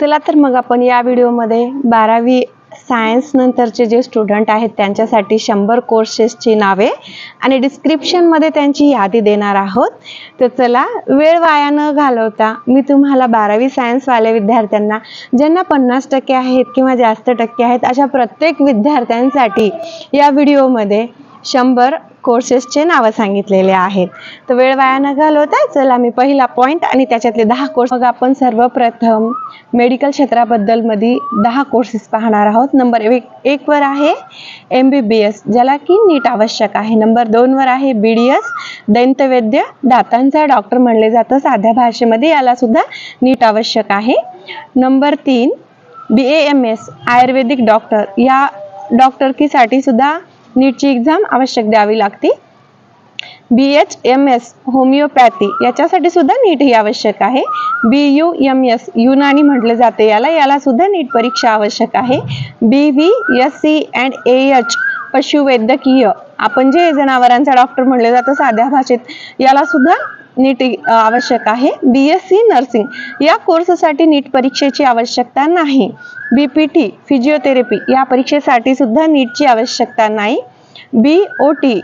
चला तर मग आपण या व्हिडिओमध्ये बारावी सायन्स नंतरचे जे स्टुडंट आहेत त्यांच्यासाठी शंभर कोर्सेसची नावे आणि डिस्क्रिप्शनमध्ये त्यांची यादी देणार आहोत. तर चला वेळ वाया न घालवता मी तुम्हाला बारावी सायन्सवाल्या विद्यार्थ्यांना ज्यांना पन्नास टक्के आहेत किंवा जास्त टक्के आहेत अशा प्रत्येक विद्यार्थ्यांसाठी या व्हिडिओमध्ये शंभर कोर्सेसचे नावं सांगितलेले आहेत. तर वेळ वाया न घालवता चला मी पहिला पॉईंट आणि त्याच्यातले दहा कोर्स मग आपण सर्वप्रथम मेडिकल क्षेत्राबद्दलमध्ये दहा कोर्सेस पाहणार आहोत. नंबर एक एकवर आहे एम बी बी एस ज्याला की नीट आवश्यक आहे. नंबर दोनवर आहे बी डी एस दैंतवैद्य दातांचा डॉक्टर म्हणले जातं. साध्या भाषेमध्ये याला सुद्धा नीट आवश्यक आहे. नंबर तीन B A M S Ayurvedic doctor या डॉक्टरकीसाठी सुद्धा नीटची एक्झाम आवश्यक द्यावी लागते. B H M S homeopathy याच्यासाठी सुद्धा नीट ही आवश्यक आहे. B U M S Unani म्हटले जाते याला याला सुद्धा नीट परीक्षा आवश्यक आहे. B V S C and A H पशुवैद्यकीय आपण जे जनावरांचा डॉक्टर म्हणले जातं साध्या भाषेत याला सुद्धा नीट आवश्यक आहे. बी एस सी नर्सिंग या कोर्ससाठी नीट परीक्षेची आवश्यकता नाही. बी पी टी फिजिओथेरपी या परीक्षेसाठी सुद्धा नीटची आवश्यकता नाही. बी ओ टी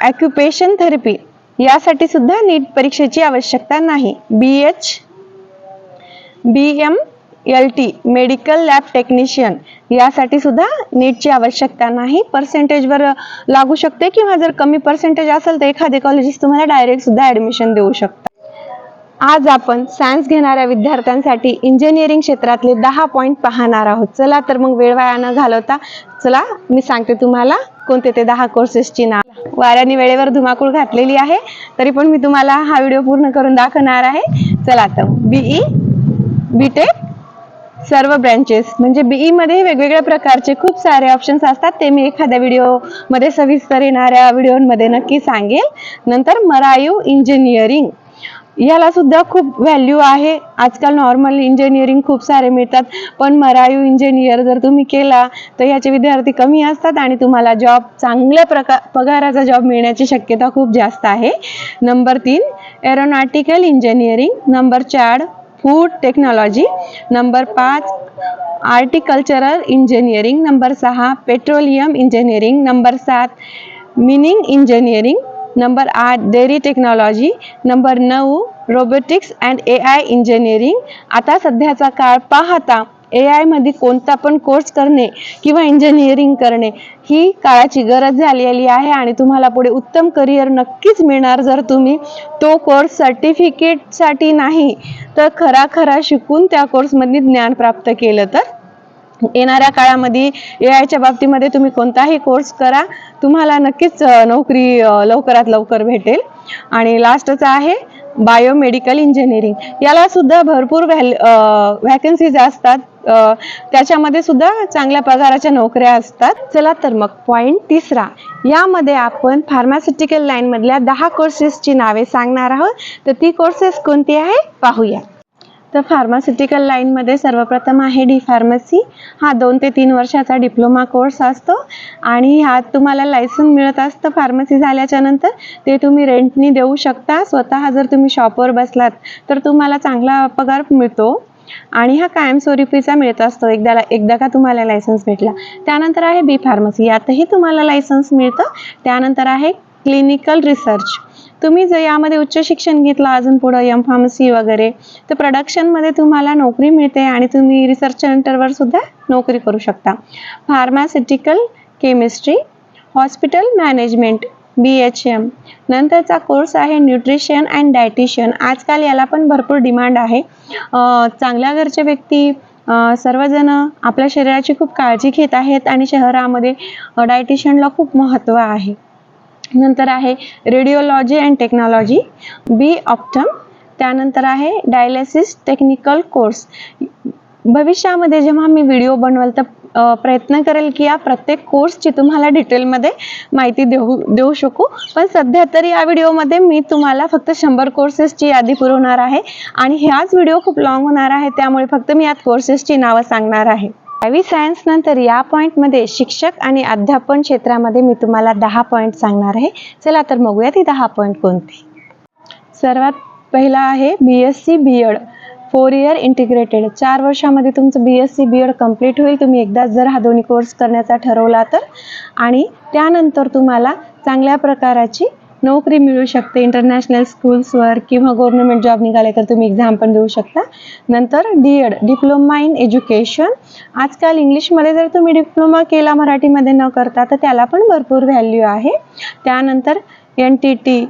ॲक्युपेशन थेरपी यासाठी सुद्धा नीट परीक्षेची आवश्यकता नाही. B H B M L T medical lab technician यासाठी सुद्धा नीटची आवश्यकता नाही. पर्सेंटेजवर लागू शकते किंवा जर कमी पर्सेंटेज असेल तर एखादे कॉलेजेस तुम्हाला डायरेक्ट सुद्धा ॲडमिशन देऊ शकतात. आज आपण सायन्स घेणाऱ्या विद्यार्थ्यांसाठी इंजिनिअरिंग क्षेत्रातले दहा पॉईंट पाहणार आहोत. चला तर मग वेळ वाया न घालवता. चला मी सांगते तुम्हाला कोणते ते दहा कोर्सेसची नाव. वाऱ्याने वेळेवर धुमाकूळ घातलेली आहे तरी पण मी तुम्हाला हा व्हिडिओ पूर्ण करून दाखवणार आहे. चला तर बीई बीटेक सर्व ब्रँचेस म्हणजे बीई मध्ये वेगवेगळ्या प्रकारचे खूप सारे ऑप्शन्स असतात. ते मी एखाद्या व्हिडिओमध्ये सविस्तर येणाऱ्या व्हिडिओमध्ये नक्की सांगेल नंतर मरायू इंजिनिअरिंग याला सुद्धा खूप व्हॅल्यू आहे. आजकाल नॉर्मल इंजिनिअरिंग खूप सारे मिळतात. पण मरायू इंजिनियर जर तुम्ही केला तर याचे विद्यार्थी कमी असतात आणि तुम्हाला जॉब चांगल्या प्रकार पगाराचा जॉब मिळण्याची शक्यता खूप जास्त आहे. नंबर तीन एरोनॉटिकल इंजिनिअरिंग नंबर चार फूड टेक्नॉलॉजी नंबर पाच आर्टिकल्चरल इंजिनिअरिंग नंबर सहा पेट्रोलियम इंजिनिअरिंग नंबर सात मिनिंग इंजिनिअरिंग नंबर आठ डेअरी टेक्नॉलॉजी नंबर नऊ robotics and A I engineering आता सध्याचा काळ पाहता ए आयमध्ये कोणता पण कोर्स करणे किंवा इंजिनिअरिंग करणे ही काळाची गरज झालेली आहे आणि तुम्हाला पुढे उत्तम करिअर नक्कीच मिळणार जर तुम्ही तो कोर्स सर्टिफिकेटसाठी नाही तर खरा खरा शिकून त्या कोर्समध्ये ज्ञान प्राप्त केलं तर? येणाऱ्या काळामध्ये ए आयच्या बाबतीमध्ये तुम्ही कोणताही कोर्स करा तुम्हाला नक्कीच नोकरी लवकरात लवकर भेटेल. आणि लास्टचं आहे बायोमेडिकल इंजिनिअरिंग. याला सुद्धा भरपूर व्हॅल व्हॅकन्सीज असतात. त्याच्यामध्ये सुद्धा चांगल्या पगाराच्या नोकऱ्या असतात. चला तर मग पॉईंट तिसरा. यामध्ये आपण फार्मास्युटिकल लाईनमधल्या दहा कोर्सेसची नावे सांगणार आहोत. तर ती कोर्सेस कोणती आहे? पाहूया. तर फार्मास्युटिकल लाईनमध्ये सर्वप्रथम आहे डी फार्मसी हा दोन ते तीन वर्षाचा डिप्लोमा कोर्स असतो. आणि ह्यात तुम्हाला लायसन मिळत असतं फार्मसी झाल्याच्यानंतर. ते तुम्ही रेंटनी देऊ शकता. स्वतः जर तुम्ही शॉपवर बसलात तर तुम्हाला चांगला पगार मिळतो. आणि हा कायमस्वरूपीचा मिळत असतो. एकदा एकदा का तुम्हाला लायसन्स भेटला. त्यानंतर आहे बी फार्मसी यातही तुम्हाला लायसन्स मिळतं. त्यानंतर आहे क्लिनिकल रिसर्च तुम्ही जर यामध्ये उच्च शिक्षण घेतलं अजून पुढं एम फार्मसी वगैरे तर प्रोडक्शनमध्ये तुम्हाला नोकरी मिळते आणि तुम्ही रिसर्च सेंटरवर सुद्धा नोकरी करू शकता. Pharmaceutical chemistry hospital management B H M नंतरचा कोर्स आहे न्यूट्रिशन अँड डायटिशियन आजकाल याला पण भरपूर डिमांड आहे. चांगल्या घरचे व्यक्ती सर्वजण आपल्या शरीराची खूप काळजी घेत आहेत आणि शहरामध्ये डायटिशियनला खूप महत्त्व आहे. नंतर आहे radiology and technology B optom त्यानंतर आहे डायलिसिस टेक्निकल कोर्स भविष्यामध्ये जेव्हा मी व्हिडिओ बनवाल तर प्रयत्न करेल की या प्रत्येक कोर्सची तुम्हाला डिटेलमध्ये माहिती देऊ देऊ शकू. पण सध्या तरी या व्हिडिओमध्ये मी तुम्हाला फक्त शंभर कोर्सेसची यादी पुरवणार आहे. आणि ह्याच व्हिडिओ खूप लॉंग होणार आहे त्यामुळे फक्त मी यात कोर्सेसची नावं सांगणार आहे. ॲवी सायन्स नंतर या पॉईंटमध्ये शिक्षक आणि अध्यापन क्षेत्रामध्ये मी तुम्हाला दहा पॉईंट सांगणार आहे. चला तर बघूया ती दहा पॉईंट कोणती. सर्वात पहिला आहे B S C B Ed four year integrated चार वर्षामध्ये तुमचं B S C B Ed complete होईल. तुम्ही एकदा जर हा दोन्ही कोर्स करण्याचा ठरवला तर. आणि त्यानंतर तुम्हाला चांगल्या प्रकाराची नोकरी मिळू शकते इंटरनॅशनल स्कूल्सवर किंवा गव्हर्नमेंट जॉब निघाले तर तुम्ही एक्झाम पण देऊ शकता. नंतर D Ed diploma in education आजकाल इंग्लिशमध्ये जर तुम्ही डिप्लोमा केला मराठीमध्ये न करता तर त्याला पण भरपूर व्हॅल्यू आहे. त्यानंतर N T T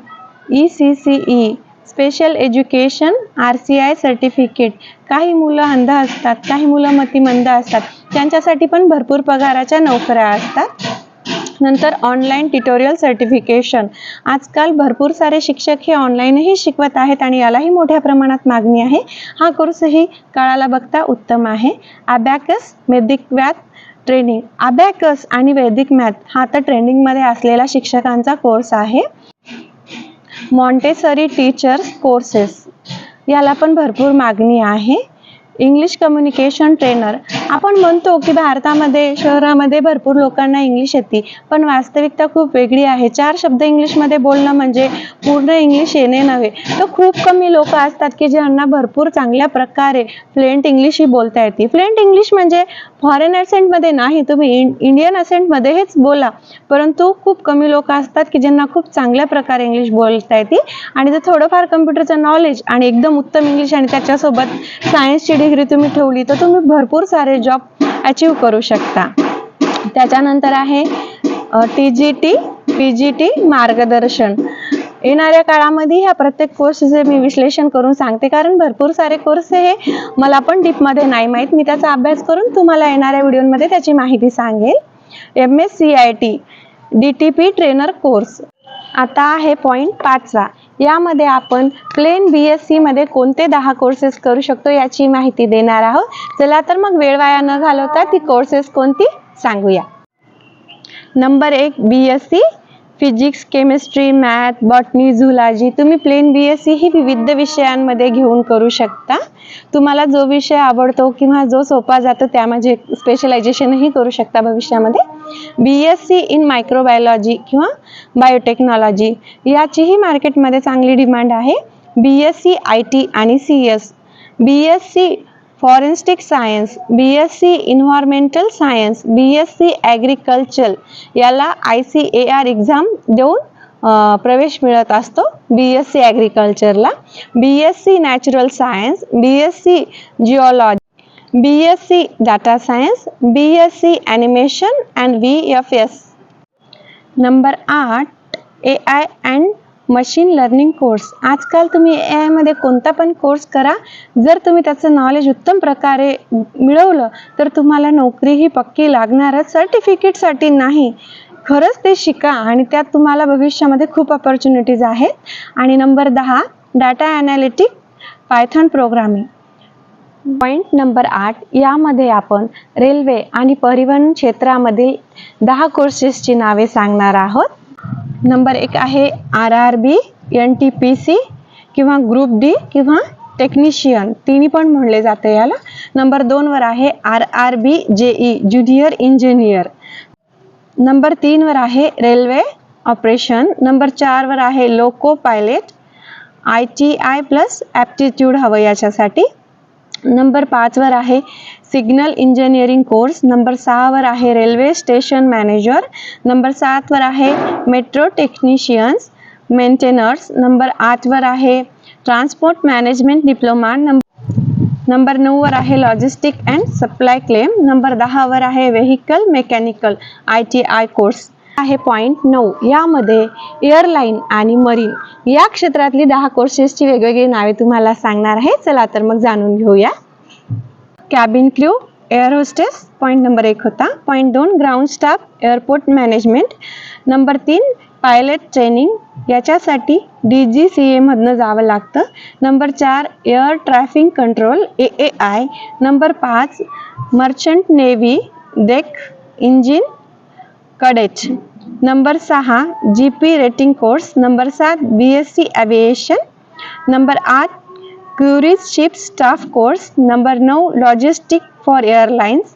E C C E special education R C I certificate काही मुलं अंध असतात काही मुलं मतिमंद असतात. त्यांच्यासाठी पण भरपूर पगाराच्या नोकऱ्या असतात. नंतर ऑनलाईन ट्युटोरियल सर्टिफिकेशन आजकाल भरपूर सारे शिक्षक हे ऑनलाईनही शिकवत आहेत आणि यालाही मोठ्या प्रमाणात मागणी आहे. हा कोर्सही काळाला बघता उत्तम आहे. Abacus Vedic math training abacus आणि वैदिक मॅथ हा तर ट्रेंडिंगमध्ये असलेला शिक्षकांचा कोर्स आहे. मॉन्टेसरी टीचर्स कोर्सेस याला पण भरपूर मागणी आहे. इंग्लिश कम्युनिकेशन ट्रेनर आपण म्हणतो की भारतामध्ये शहरामध्ये भरपूर लोकांना इंग्लिश येते. पण वास्तविकता खूप वेगळी आहे. चार शब्द इंग्लिशमध्ये बोलणं म्हणजे पूर्ण इंग्लिश येणे नव्हे. तर खूप कमी लोक असतात की ज्यांना भरपूर चांगल्या प्रकारे फ्लुएंट इंग्लिश ही बोलता येते. फ्लुएंट इंग्लिश म्हणजे फॉरेन ॲसेंटमध्ये नाही तुम्ही इंडियन असेंटमध्ये हेच बोला. परंतु खूप कमी लोक असतात की ज्यांना खूप चांगल्या प्रकारे इंग्लिश बोलता येते. आणि जर थोडंफार कम्प्युटरचं नॉलेज आणि एकदम उत्तम इंग्लिश आणि त्याच्यासोबत सायन्सची डिग्री तुम्ही ठेवली तर तुम्ही भरपूर सारे जॉब अचीव करू शकता. त्याच्यानंतर आहे T G T P G T मार्गदर्शन. येणाऱ्या काळामध्ये ह्या प्रत्येक कोर्सचे मी विश्लेषण करून सांगते कारण भरपूर सारे कोर्स हे मला पण डीपमध्ये नाही माहीत. मी त्याचा अभ्यास करून तुम्हाला येणाऱ्या व्हिडिओमध्ये त्याची माहिती सांगेल. M S C I T D T P trainer course आता आहे पॉईंट पाचवा. यामध्ये आपण प्लेन बी एस सीमध्ये कोणते दहा कोर्सेस करू शकतो याची माहिती देणार आहोत. चला तर मग वेळ वाया न घालवता ती कोर्सेस कोणती सांगूया. नंबर एक B S C physics chemistry math botany zoology तुम्ही प्लेन बी एस सी ही विविध विषयांमध्ये घेऊन करू शकता. तुम्हाला जो विषय आवडतो किंवा जो सोपा जातो त्यामध्ये स्पेशलायझेशनही करू शकता भविष्यामध्ये. B S C in microbiology किंवा बायोटेक्नॉलॉजी याचीही मार्केटमध्ये चांगली डिमांड आहे. B S C I T आणि C S B S C forensic science B S C environmental science B S C agriculture याला I C A R exam देऊन प्रवेश मिळत असतो B S C ॲग्रिकल्चरला B S C natural science B S C geology B S C data science B S C animation and V F S number आठ A I and machine learning course आजकाल तुम्ही ए आयमध्ये कोणता पण course करा. जर तुम्ही त्याचं नॉलेज उत्तम प्रकारे मिळवलं तर तुम्हाला नोकरी ही पक्की लागणारच. सर्टिफिकेटसाठी नाही. खरंच ते शिका आणि त्यात तुम्हाला भविष्यामध्ये खूप ऑपॉर्च्युनिटीज आहेत. आणि नंबर दहा data analytic python programming point number आठ यामध्ये आपण रेल्वे आणि परिवहन क्षेत्रामधील दहा कोर्सेसची नावे सांगणार आहोत. नंबर एक आहे R R B N T P C किंवा ग्रुप डी किंवा टेक्निशियन तिन्ही पण म्हणले जाते याला. नंबर दोनवर आहे R R B J E junior engineer number तीनवर आहे रेल्वे ऑपरेशन नंबर चारवर आहे loco pilot I T I plus aptitude हवं याच्यासाठी. नंबर पाचवर आहे सिग्नल इंजिनिअरिंग कोर्स. नंबर सहावर आहे रेल्वे स्टेशन मॅनेजर. नंबर सातवर आहे मेट्रो टेक्निशियन्स मेंटेनर्स. नंबर आठवर आहे transport management diploma. Number number नऊवर आहे logistic and supply claim. Number दहावर आहे vehicle mechanical I T I course. आहे पॉईंट नऊ. यामध्ये एअरलाईन आणि मरीन. या क्षेत्रातली दहा कोर्सेसची वेगवेगळी नावे तुम्हाला सांगणार आहे. चला तर मग जाणून घेऊया. Cabin crew air hostess point number एक होता. पॉईंट दोन ground staff airport management number तीन पायलट ट्रेनिंग याच्यासाठी डी जी सी एमधनं जावं लागतं. नंबर चार air traffic control A A I number पाच मर्चंट नेव्ही डेक इंजिन कडेच नंबर सहा G P rating course number सात B S C aviation number आठ cruise ship staff course number नऊ लॉजिस्टिक फॉर एअरलाइन्स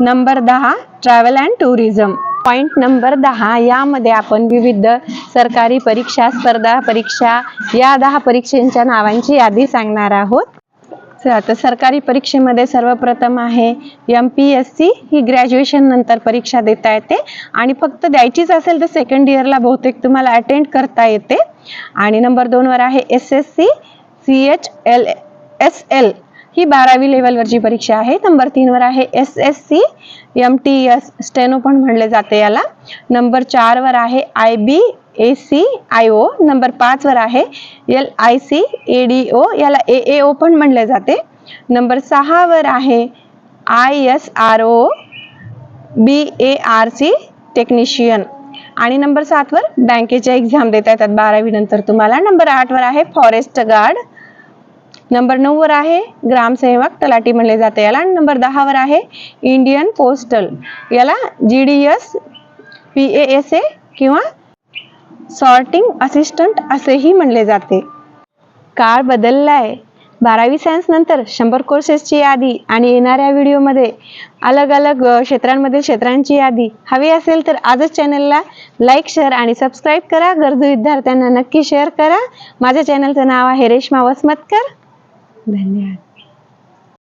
नंबर दहा travel and tourism point number दहा यामध्ये आपण विविध सरकारी परीक्षा स्पर्धा परीक्षा या दहा परीक्षांच्या नावांची यादी सांगणार आहोत. आता तर सरकारी परीक्षेमध्ये सर्वप्रथम आहे एम पी एस सी ही ग्रॅज्युएशन नंतर परीक्षा देता येते. आणि फक्त द्यायचीच असेल तर सेकंड इयरला बहुतेक तुम्हाला अटेंड करता येते. आणि नंबर दोनवर आहे S S C C H S L L ही बारावी लेवलवरची परीक्षा आहे. नंबर तीनवर आहे S S C M T S steno पण म्हणले जाते याला. नंबर चारवर आहे I B A C I O number पाचवर आहे L I C A D O याला ए ए ओ पण म्हणले जाते. नंबर सहावर आहे I S R O B A R C technician आणि नंबर सातवर बँकेच्या एक्झाम देता येतात बारावी नंतर तुम्हाला. नंबर आठवर आहे फॉरेस्ट गार्ड नंबर नऊवर आहे. ग्रामसेवक तलाठी म्हणले जाते याला. आणि नंबर दहावर आहे. इंडियन पोस्टल याला G D S P A S A किंवा सॉर्टिंग असिस्टंट असेही म्हणले जाते. काळ बदललाय. बारावी सायन्स नंतर शंभर कोर्सेसची यादी आणि येणाऱ्या व्हिडिओमध्ये अलग अलग क्षेत्रांमधील क्षेत्रांची यादी हवी असेल तर आजच चॅनलला लाईक शेअर आणि सबस्क्राईब करा. गरजू विद्यार्थ्यांना नक्की शेअर करा. माझ्या चॅनलचं नाव आहे रेश्मा वसमतकर. 奶奶